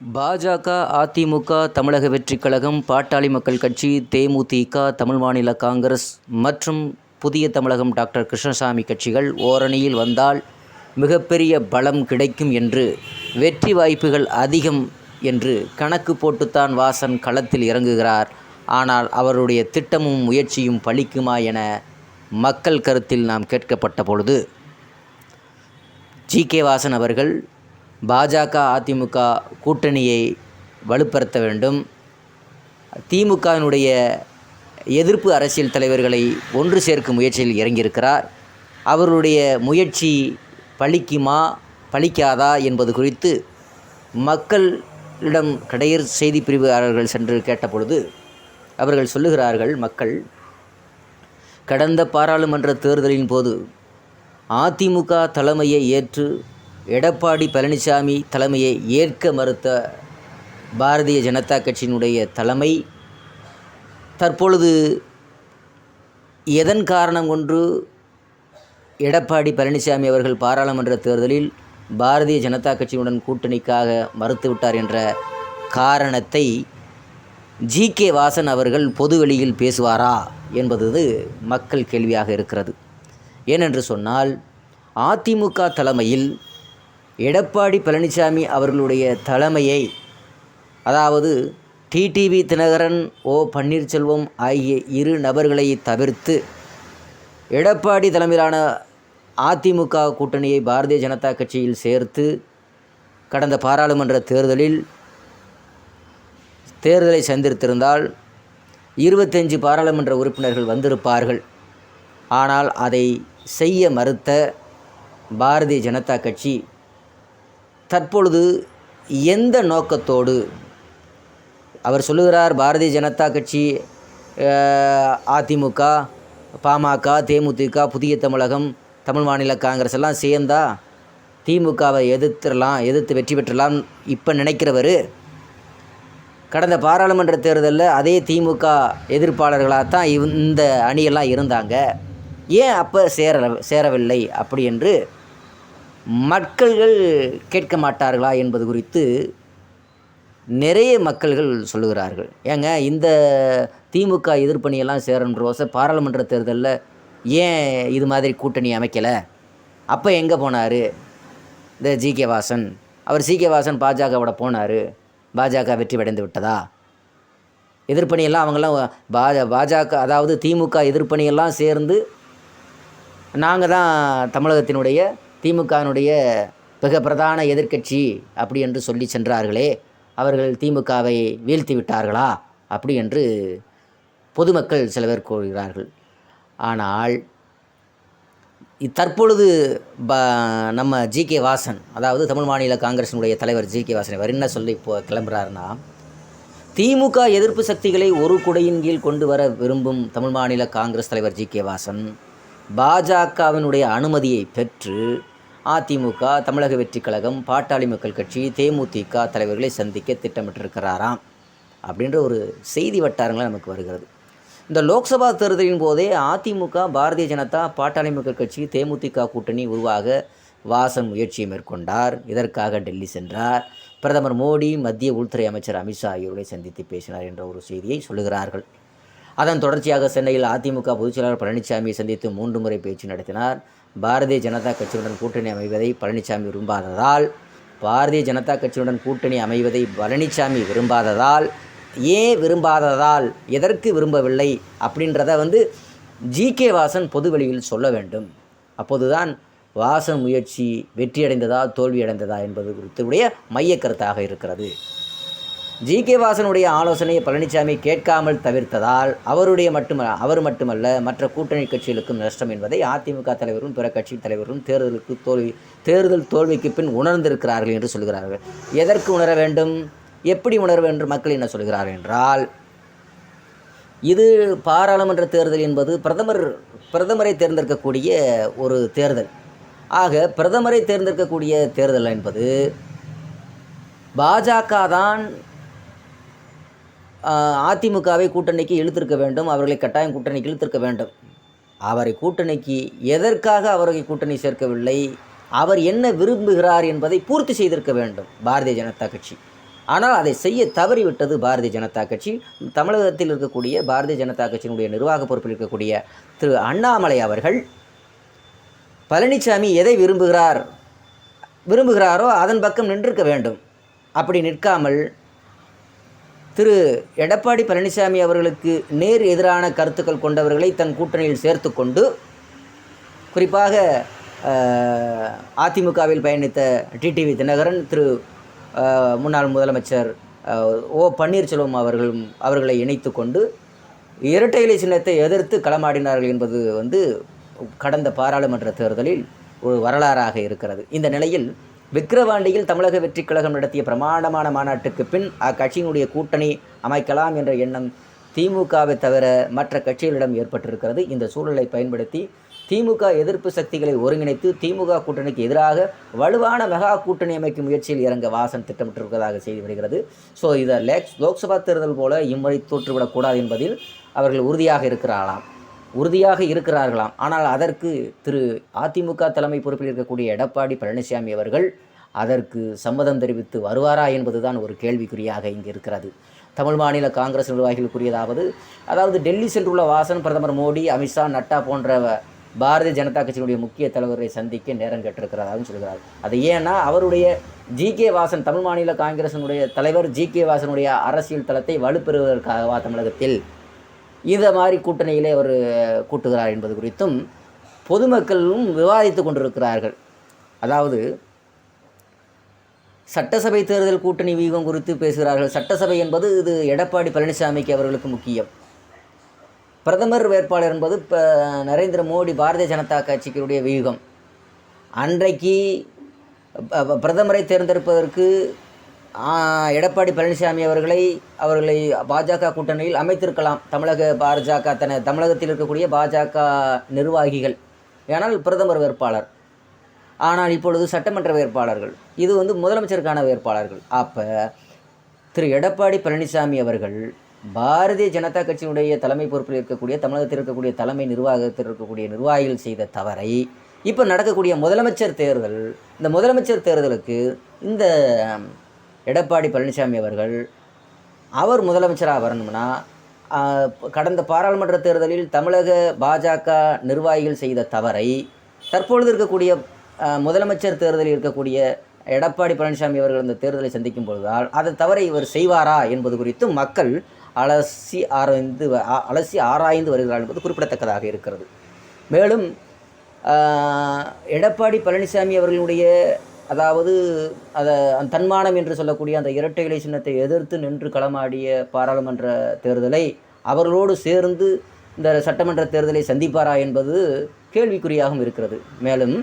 பாஜக அதிமுக தமிழக வெற்றிக் கழகம் பாட்டாளி மக்கள் கட்சி தேமுதிக தமிழ் மாநில காங்கிரஸ் மற்றும் புதிய தமிழகம் டாக்டர் கிருஷ்ணசாமி கட்சிகள் ஓரணியில் வந்தால் மிகப்பெரிய பலம் கிடைக்கும் என்று வெற்றி வாய்ப்புகள் அதிகம் என்று கணக்கு போட்டுத்தான் வாசன் களத்தில் இறங்குகிறார். ஆனால் அவருடைய திட்டமும் முயற்சியும் பலிக்குமா என மக்கள் கருத்தில் நாம் கேட்கப்பட்ட பொழுது ஜி கே வாசன் அவர்கள் பாஜக அதிமுக கூட்டணியை வலுப்படுத்த வேண்டும். திமுகவினுடைய எதிர்ப்பு அரசியல் தலைவர்களை ஒன்று சேர்க்கும் முயற்சியில் இறங்கியிருக்கிறார். அவருடைய முயற்சி பழிக்குமா பழிக்காதா என்பது குறித்து மக்களிடம் கடையர் செய்தி பிரிவுகாரர்கள் சென்று கேட்டபொழுது அவர்கள் சொல்லுகிறார்கள் மக்கள் கடந்த பாராளுமன்ற தேர்தலின் போது அதிமுக தலைமையை ஏற்று எடப்பாடி பழனிசாமி தலைமையை ஏற்க மறுத்த பாரதிய ஜனதா கட்சியினுடைய தலைமை தற்பொழுது எதன் காரணம் கொண்டு எடப்பாடி பழனிசாமி அவர்கள் பாராளுமன்ற தேர்தலில் பாரதிய ஜனதா கட்சியுடன் கூட்டணிக்காக மறுத்துவிட்டார் என்ற காரணத்தை ஜி கே வாசன் அவர்கள் பொதுவெளியில் பேசுவாரா என்பது மக்கள் கேள்வியாக இருக்கிறது. ஏனென்று சொன்னால் அதிமுக தலைமையில் எடப்பாடி பழனிசாமி அவர்களுடைய தலைமையை அதாவது டிடிவி தினகரன் ஓ பன்னீர்செல்வம் ஆகிய இரு நபர்களை தவிர்த்து எடப்பாடி தலைமையிலான அதிமுக கூட்டணியை பாரதிய ஜனதா கட்சியில் சேர்த்து கடந்த பாராளுமன்ற தேர்தலில் தேர்தலை சந்தித்திருந்தால் இருபத்தஞ்சு பாராளுமன்ற உறுப்பினர்கள் வந்திருப்பார்கள். ஆனால் அதை செய்ய மறுத்த பாரதிய ஜனதா கட்சி தற்பொழுது எந்த நோக்கத்தோடு அவர் சொல்லுகிறார் பாரதிய ஜனதா கட்சி அதிமுக பாமக தேமுதிக புதிய தமிழகம் தமிழ் மாநில காங்கிரஸ் எல்லாம் சேர்ந்தா திமுகவை எதிர்த்துடலாம் எதிர்த்து வெற்றி பெற்றலாம் இப்போ நினைக்கிறவர். கடந்த பாராளுமன்ற தேர்தலில் அதே திமுக எதிர்ப்பாளர்களாக தான் இந்த அணியெல்லாம் இருந்தாங்க. ஏன் அப்போ சேர சேரவில்லை அப்படி என்று மக்கள்கள் கேட்க மாட்டார்களா என்பது குறித்து நிறைய மக்கள்கள் சொல்லுகிறார்கள். ஏங்க இந்த திமுக எதிர்ப்பணியெல்லாம் சேரன்றோச பாராளுமன்ற தேர்தலில் ஏன் இது மாதிரி கூட்டணி அமைக்கலை? அப்போ எங்கே போனார்? இந்த ஜி கே வாசன். அவர் சி கே வாசன் பாஜகவோட போனார். பாஜக வெற்றி அடைந்து விட்டதா? எதிர்ப்பணியெல்லாம் அவங்கெல்லாம் பாஜ பாஜக அதாவது திமுக எதிர்ப்பணியெல்லாம் சேர்ந்து நாங்கள் தான் தமிழகத்தினுடைய திமுகவினுடைய மிக பிரதான எதிர்க்கட்சி அப்படி என்று சொல்லி சென்றார்களே அவர்கள் திமுகவை வீழ்த்தி விட்டார்களா? அப்படி என்று பொதுமக்கள் சில பேர் கூறுகிறார்கள். ஆனால் தற்பொழுது ப நம்ம ஜி கே வாசன் அதாவது தமிழ் மாநில காங்கிரஸினுடைய தலைவர் ஜி கே வாசன் அவர் என்ன சொல்லி இப்போ கிளம்புறாருன்னா திமுக எதிர்ப்பு சக்திகளை ஒரு குடையின் கீழ் கொண்டு வர விரும்பும் தமிழ் மாநில காங்கிரஸ் தலைவர் ஜி கே வாசன் பாஜகவினுடைய அனுமதியை பெற்று அதிமுக தமிழக வெற்றி கழகம் பாட்டாளி மக்கள் கட்சி தேமுதிக தலைவர்களை சந்திக்க திட்டமிட்டிருக்கிறாராம் அப்படின்ற ஒரு செய்தி வட்டாரங்கள் நமக்கு வருகிறது. இந்த லோக்சபா தேர்தலின் போதே அதிமுக பாரதிய ஜனதா பாட்டாளி மக்கள் கட்சி தேமுதிக கூட்டணி உருவாக வாசன் முயற்சியை மேற்கொண்டார். இதற்காக டெல்லி சென்றார். பிரதமர் மோடி மத்திய உள்துறை அமைச்சர் அமித்ஷா ஆகியோரை சந்தித்து பேசினார் என்ற ஒரு செய்தியை சொல்லுகிறார்கள். அதன் தொடர்ச்சியாக சென்னையில் அதிமுக பொதுச்செயலாளர் பழனிசாமியை சந்தித்து மூன்று முறை பேச்சு நடத்தினார். பாரதிய ஜனதா கட்சியுடன் கூட்டணி அமைவதை பழனிசாமி விரும்பாததால் பாரதிய ஜனதா கட்சியுடன் கூட்டணி அமைவதை பழனிசாமி விரும்பாததால் ஏன் விரும்பாததால் எதற்கு விரும்பவில்லை அப்படின்றத வந்து ஜி கே வாசன் பொதுவெளியில் சொல்ல வேண்டும். அப்போதுதான் வாசன் முயற்சி வெற்றியடைந்ததா தோல்வியடைந்ததா என்பது குறித்துடைய மைய கருத்தாக இருக்கிறது. ஜி கே வாசனுடைய ஆலோசனையை பழனிசாமி கேட்காமல் தவிர்த்ததால் அவருடைய மட்டும அவர் மட்டுமல்ல மற்ற கூட்டணி கட்சிகளுக்கும் நஷ்டம் என்பதை அதிமுக தலைவரும் பிற கட்சி தலைவரும் தேர்தலுக்கு தோல்வி தேர்தல் தோல்விக்கு பின் உணர்ந்திருக்கிறார்கள் என்று சொல்கிறார்கள். எதற்கு உணர வேண்டும்? எப்படி உணர வேண்டும்? மக்கள் என்ன சொல்கிறார்கள் என்றால் இது பாராளுமன்ற தேர்தல் என்பது பிரதமர் பிரதமரை தேர்ந்தெடுக்கக்கூடிய ஒரு தேர்தல். ஆக பிரதமரை தேர்ந்தெடுக்கக்கூடிய தேர்தல் என்பது பாஜக தான் அதிமுகவை கூட்டணிக்கு இழுத்திருக்க வேண்டும் அவர்களை கட்டாயம் கூட்டணிக்கு இழுத்திருக்க வேண்டும். அவரை கூட்டணிக்கு எதற்காக அவரை கூட்டணி சேர்க்கவில்லை? அவர் என்ன விரும்புகிறார் என்பதை பூர்த்தி செய்திருக்க வேண்டும் பாரதிய ஜனதா கட்சி. ஆனால் அதை செய்ய தவறிவிட்டது பாரதிய ஜனதா கட்சி. தமிழகத்தில் இருக்கக்கூடிய பாரதிய ஜனதா கட்சியினுடைய நிர்வாக பொறுப்பில் இருக்கக்கூடிய திரு அண்ணாமலை அவர்கள் பழனிசாமி எதை விரும்புகிறார்? விரும்புகிறாரோ அதன் பக்கம் நின்றிருக்க வேண்டும். அப்படி நிற்காமல் திரு எடப்பாடி பழனிசாமி அவர்களுக்கு நேர் எதிரான கருத்துக்கள் கொண்டவர்களை தன் கூட்டணியில் சேர்த்து கொண்டு குறிப்பாக அதிமுகவில் பயணித்த டிடிவி தினகரன் திரு முன்னாள் முதலமைச்சர் ஓ பன்னீர்செல்வம் அவர்களும் அவர்களை இணைத்து கொண்டு இரட்டை இலை சின்னத்தை எதிர்த்து களமாடினார்கள் என்பது வந்து கடந்த பாராளுமன்ற தேர்தலில் ஒரு வரலாறாக இருக்கிறது. இந்த நிலையில் விக்கிரவாண்டியில் தமிழக வெற்றிக் கழகம் நடத்திய பிரமாண்டமான மாநாட்டுக்கு பின் அக்கட்சியினுடைய கூட்டணி அமைக்கலாம் என்ற எண்ணம் திமுகவை தவிர மற்ற கட்சிகளிடம் ஏற்பட்டிருக்கிறது. இந்த சூழலை பயன்படுத்தி திமுக எதிர்ப்பு சக்திகளை ஒருங்கிணைத்து திமுக கூட்டணிக்கு எதிராக வலுவான மெகா கூட்டணி அமைக்கும் முயற்சியில் இறங்க வாசன் திட்டமிட்டிருப்பதாக செய்தி வருகிறது. ஸோ இதை லேக் லோக்சபா தேர்தல் போல இம்முறை தோற்றுவிடக்கூடாது என்பதில் அவர்கள் உறுதியாக இருக்கிறாராம் உறுதியாக இருக்கிறார்களாம். ஆனால் அதற்கு திரு அதிமுக தலைமை பொறுப்பில் இருக்கக்கூடிய எடப்பாடி பழனிசாமி அவர்கள் அதற்கு சம்மதம் தெரிவித்து வருவாரா என்பதுதான் ஒரு கேள்விக்குறியாக இங்கு இருக்கிறது. தமிழ் மாநில காங்கிரஸ் நிர்வாகிகள் கூறியதாவது அதாவது டெல்லி சென்றுள்ள வாசன் பிரதமர் மோடி அமித்ஷா நட்டா போன்ற பாரதிய ஜனதா கட்சியினுடைய முக்கிய தலைவரை சந்திக்க நேரம் கேட்டிருக்கிறதாகவும் சொல்கிறார். அது ஏன்னா அவருடைய ஜி கே வாசன் தமிழ் மாநில காங்கிரசினுடைய தலைவர் ஜி கே வாசனுடைய அரசியல் தளத்தை வலுப்பெறுவதற்காகவா தமிழகத்தில் இந்த மாதிரி கூட்டணியிலே அவர் கூட்டுகிறார் என்பது குறித்தும் பொதுமக்களும் விவாதித்து கொண்டிருக்கிறார்கள். அதாவது சட்டசபை தேர்தல் கூட்டணி வியூகம் குறித்து பேசுகிறார்கள். சட்டசபை என்பது இது எடப்பாடி பழனிசாமிக்கு அவர்களுக்கு முக்கியம். பிரதமர் வேட்பாளர் என்பது இப்போ நரேந்திர மோடி பாரதிய ஜனதா கட்சிக்குடைய வியூகம் அன்றைக்கு பிரதமரை தேர்ந்தெடுப்பதற்கு எடப்பாடி பழனிசாமி அவர்களை அவர்களை பாஜக கூட்டணியில் அமைத்திருக்கலாம். தமிழக பாஜக தன தமிழகத்தில் இருக்கக்கூடிய பாஜக நிர்வாகிகள். ஏனால் பிரதமர் வேட்பாளர். ஆனால் இப்பொழுது சட்டமன்ற வேட்பாளர்கள். இது வந்து முதலமைச்சருக்கான வேட்பாளர்கள். அப்போ திரு எடப்பாடி பழனிசாமி அவர்கள் பாரதிய ஜனதா கட்சியினுடைய தலைமை பொறுப்பில் இருக்கக்கூடிய தமிழகத்தில் இருக்கக்கூடிய தலைமை நிர்வாகத்தில் இருக்கக்கூடிய நிர்வாகிகள் செய்த தவறை இப்போ நடக்கக்கூடிய முதலமைச்சர் தேர்தல் இந்த முதலமைச்சர் தேர்தலுக்கு இந்த எடப்பாடி பழனிசாமி அவர்கள் அவர் முதலமைச்சராக வரணும்னா கடந்த பாராளுமன்ற தேர்தலில் தமிழக பாஜக நிர்வாகிகள் செய்த தவறை தற்பொழுது இருக்கக்கூடிய முதலமைச்சர் தேர்தலில் இருக்கக்கூடிய எடப்பாடி பழனிசாமி அவர்கள் இந்த தேர்தலை சந்திக்கும் பொழுதால் அதை தவறை இவர் செய்வாரா என்பது குறித்து மக்கள் அலசி ஆராய்ந்து வ- அலசி ஆராய்ந்து வருகிறார் என்பது குறிப்பிடத்தக்கதாக இருக்கிறது. மேலும் எடப்பாடி பழனிசாமி அவர்களுடைய அதாவது அதை அந்த தன்மானம் என்று சொல்லக்கூடிய அந்த இரட்டை இலை சின்னத்தை எதிர்த்து நின்று களமாடிய பாராளுமன்ற தேர்தலை அவர்களோடு சேர்ந்து இந்த சட்டமன்ற தேர்தலை சந்திப்பாரா என்பது கேள்விக்குறியாகவும் இருக்கிறது. மேலும்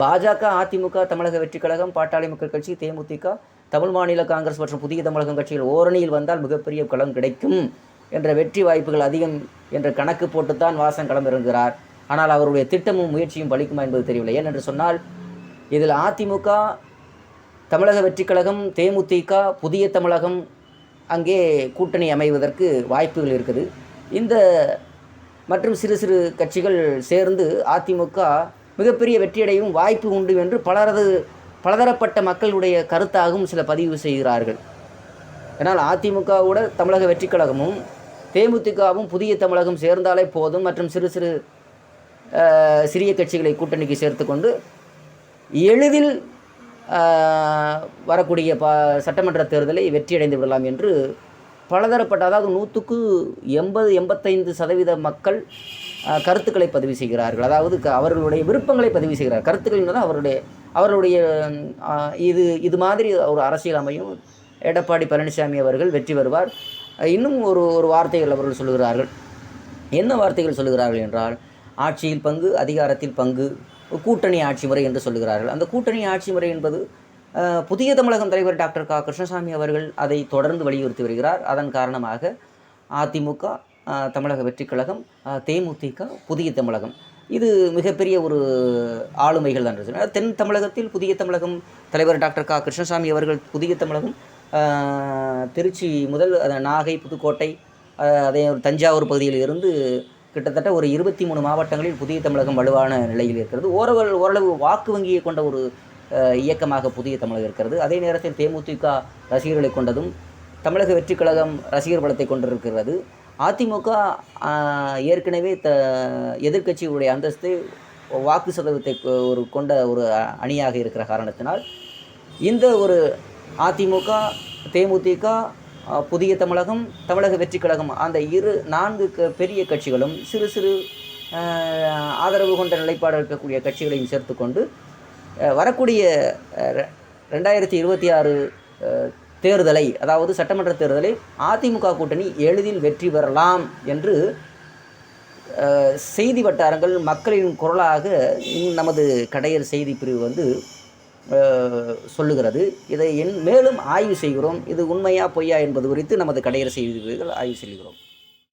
பாஜக அதிமுக தமிழக வெற்றிக் கழகம் பாட்டாளி மக்கள் கட்சி தேமுதிக தமிழ் மாநில காங்கிரஸ் மற்றும் புதிய தமிழகம் கட்சிகள் ஓரணியில் வந்தால் மிகப்பெரிய களம் கிடைக்கும் என்ற வெற்றி வாய்ப்புகள் அதிகம் என்ற கணக்கு போட்டுத்தான் வாசன் களமிறங்குகிறார். ஆனால் அவருடைய திட்டமும் முயற்சியும் பலிக்குமா என்பது தெரியவில்லை. ஏனென்று சொன்னால் இதில் அதிமுக தமிழக வெற்றிக் கழகம் தேமுதிக புதிய தமிழகம் அங்கே கூட்டணி அமைவதற்கு வாய்ப்புகள் இருக்குது. இந்த மற்றும் சிறு சிறு கட்சிகள் சேர்ந்து அதிமுக மிகப்பெரிய வெற்றியடையும் வாய்ப்பு உண்டு என்று பலரது பலதரப்பட்ட மக்களுடைய கருத்தாகவும் சில பதிவு செய்கிறார்கள். ஆனால் அதிமுகவோட தமிழக வெற்றிக் கழகமும் தேமுதிகவும் புதிய தமிழகம் சேர்ந்தாலே போதும் மற்றும் சிறு சிறு சிறிய கட்சிகளை கூட்டணிக்கு சேர்த்து கொண்டு எளிதில் வரக்கூடிய ப சட்டமன்ற தேர்தலை வெற்றியடைந்து விடலாம் என்று பலதரப்பட்ட அதாவது நூற்றுக்கு எண்பது எண்பத்தைந்து சதவீத மக்கள் கருத்துக்களை பதிவு செய்கிறார்கள். அதாவது க- அவர்களுடைய விருப்பங்களை பதிவு செய்கிறார். கருத்துக்கள் தான் அவருடைய அவருடைய இது இது மாதிரி ஒரு அரசியல் அமையும். எடப்பாடி பழனிசாமி அவர்கள் வெற்றி வருவார் இன்னும் ஒரு ஒரு வார்த்தைகள் அவர்கள் சொல்லுகிறார்கள். என்ன வார்த்தைகள் சொல்லுகிறார்கள் என்றால் ஆட்சியில் பங்கு அதிகாரத்தில் பங்கு கூட்டணி ஆட்சி முறை என்று சொல்லுகிறார்கள். அந்த கூட்டணி ஆட்சி முறை என்பது புதிய தமிழகம் தலைவர் டாக்டர் க. கிருஷ்ணசாமி அவர்கள் அதை தொடர்ந்து வலியுறுத்தி வருகிறார். அதன் காரணமாக அதிமுக தமிழக வெற்றிக் கழகம் தேமுதிக புதிய தமிழகம். இது மிகப்பெரிய ஒரு ஆளுமைகள் தான் தென் தமிழகத்தில் புதிய தமிழகம் தலைவர் டாக்டர் க. கிருஷ்ணசாமி அவர்கள் புதிய தமிழகம் திருச்சி முதல் நாகை புதுக்கோட்டை அதே ஒரு தஞ்சாவூர் பகுதியில் இருந்து கிட்டத்தட்ட ஒரு இருபத்தி மூணு மாவட்டங்களில் புதிய தமிழகம் வலுவான நிலையில் இருக்கிறது. ஓரளவு ஓரளவு வாக்கு வங்கியை கொண்ட ஒரு இயக்கமாக புதிய தமிழகம் இருக்கிறது. அதே நேரத்தில் தேமுதிக ரசிகர்களை கொண்டதும் தமிழக வெற்றி கழகம் ரசிகர் பலத்தை கொண்டிருக்கிறது. அதிமுக ஏற்கனவே த எதிர்கட்சியுடைய அந்தஸ்து வாக்கு சதவீதத்தை கொ- ஒரு கொண்ட ஒரு அணியாக இருக்கிற காரணத்தினால் இந்த ஒரு அதிமுக தேமுதிக புதிய தமிழகம் தமிழக வெற்றி கழகம் அந்த இரு நான்கு க பெரிய கட்சிகளும் சிறு சிறு ஆதரவு கொண்ட நிலைப்பாடு இருக்கக்கூடிய கட்சிகளையும் சேர்த்துக்கொண்டு வரக்கூடிய ரெண்டாயிரத்தி இருபத்தி ஆறு தேர்தலை அதாவது சட்டமன்ற தேர்தலை அதிமுக கூட்டணி எளிதில் வெற்றி பெறலாம் என்று செய்தி வட்டாரங்கள் மக்களின் குரலாக இந் நமது கடையர் செய்தி பிரிவு வந்து சொல்லுகிறது. இதை என் மேலும் ஆய்வு செய்கிறோம். இது உண்மையா பொய்யா என்பது குறித்து நமது கடையர் செய்திகள் ஆய்வு செய்கிறோம்.